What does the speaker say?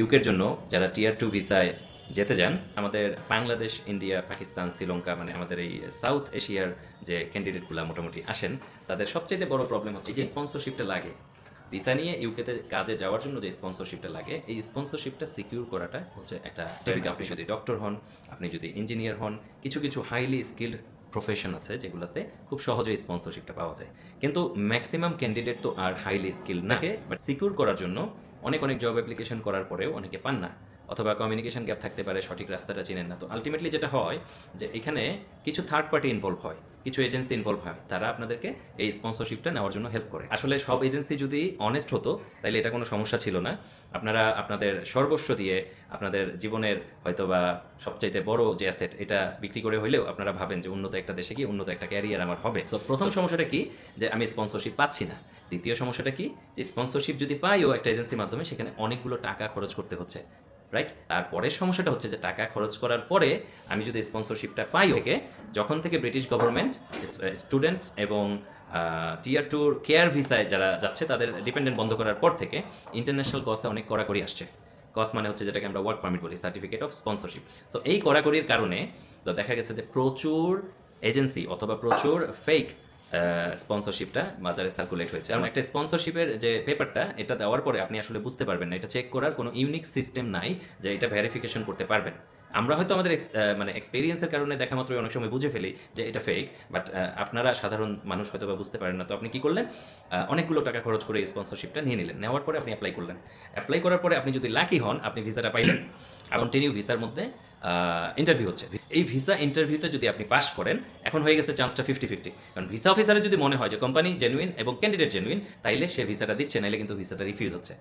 ইউকের জন্য যারা টিয়ার টু ভিসায় যেতে যান আমাদের বাংলাদেশ ইন্ডিয়া পাকিস্তান শ্রীলঙ্কা মানে আমাদের এই সাউথ এশিয়ার যে ক্যান্ডিডেটগুলো মোটামুটি আসেন তাদের সবচেয়ে বড় প্রবলেম হচ্ছে যে স্পন্সরশিপটা লাগে। ভিসা নিয়ে ইউকেতে কাজে যাওয়ার জন্য যে স্পন্সরশিপটা লাগে এই স্পন্সরশিপটা সিকিউর করাটা হচ্ছে একটা। আপনি যদি ডক্টর হন আপনি যদি ইঞ্জিনিয়ার হন কিছু কিছু হাইলি স্কিল্ড প্রফেশন আছে যেগুলোতে খুব সহজে স্পন্সরশিপটা পাওয়া যায়। কিন্তু ম্যাক্সিমাম ক্যান্ডিডেট তো আর হাইলি স্কিল না। বাট সিকিউর করার জন্য অনেক অনেক জব অ্যাপ্লিকেশন করার পরেও অনেকে পান না। অথবা কমিউনিকেশন গ্যাপ থাকতে পারে, সঠিক রাস্তাটা চিনেন না। তো আলটিমেটলি যেটা হয় যে এখানে কিছু থার্ড পার্টি ইনভলভ হয়, কিছু এজেন্সি ইনভলভ হয়, তারা আপনাদেরকে এই স্পন্সরশিপটা নেওয়ার জন্য হেল্প করে। আসলে সব এজেন্সি যদি অনেস্ট হতো তাহলে এটা কোনো সমস্যা ছিল না। আপনারা আপনাদের সর্বস্ব দিয়ে আপনাদের জীবনের হয়তো বা সবচাইতে বড় যে অ্যাসেট এটা বিক্রি করে হইলেও আপনারা ভাবেন যে উন্নত একটা দেশে কি উন্নত একটা ক্যারিয়ার আমার হবে। তো প্রথম সমস্যাটা কি? যে আমি স্পন্সরশিপ পাচ্ছি না। দ্বিতীয় সমস্যাটা কি? যে স্পন্সরশিপ যদি পাইও একটা এজেন্সির মাধ্যমে, সেখানে অনেকগুলো টাকা খরচ করতে হচ্ছে। রাইট তারপরের সমস্যাটা হচ্ছে যে টাকা খরচ করার পরে আমি যদি স্পন্সরশিপটা পাই থেকে যখন থেকে ব্রিটিশ গভর্নমেন্ট স্টুডেন্টস এবং টিয়ার টুর কেয়ার ভিসায় যারা যাচ্ছে তাদের ডিপেন্ডেন্ট বন্ধ করার পর থেকে ইন্টারন্যাশনাল কস্টে অনেক কড়াকড়ি আসছে। কস্ট মানে হচ্ছে যেটাকে আমরা ওয়ার্ক পারমিট বলি সার্টিফিকেট অফ স্পন্সরশিপ সো এই কড়াকড়ির কারণে তো দেখা গেছে যে প্রচুর এজেন্সি অথবা প্রচুর ফেক স্পন্সরশিপটা বাজারে সার্কুলেট হয়েছে। কারণ একটা স্পন্সরশিপের যে পেপারটা এটা দেওয়ার পরে আপনি আসলে বুঝতে পারবেন না। এটা চেক করার কোনো ইউনিক সিস্টেম নাই যে এটা ভেরিফিকেশন করতে পারবেন। আমরা হয়তো আমাদের মানে এক্সপিরিয়েন্সের কারণে দেখা মাত্রই অনেক সময় বুঝে ফেলি যে এটা ফেক বাট আপনারা সাধারণ মানুষ হয়তো বা বুঝতে পারেন না। তো আপনি কি করলেন? অনেকগুলো টাকা খরচ করে স্পন্সরশিপটা নিয়ে নিলেন। নেওয়ার পরে আপনি অ্যাপ্লাই করলেন। অ্যাপ্লাই করার পরে আপনি যদি লাকি হন, আপনি ভিসাটা পাইলেন। কন্টিনিউ ভিসার মধ্যে ইন্টারভিউ হচ্ছে। এই ভিসা ইন্টারভিউতে যদি আপনি পাস করেন, এখন হয়ে গেছে চান্সটা ফিফটি ফিফটি কারণ ভিসা অফিসারের যদি মনে হয় যে কোম্পানি জেনুইন এবং ক্যান্ডিডেট জেনুইন তাইলে সে ভিসাটা দিচ্ছে, নাইলে কিন্তু ভিসাটা রিফিউজ হচ্ছে।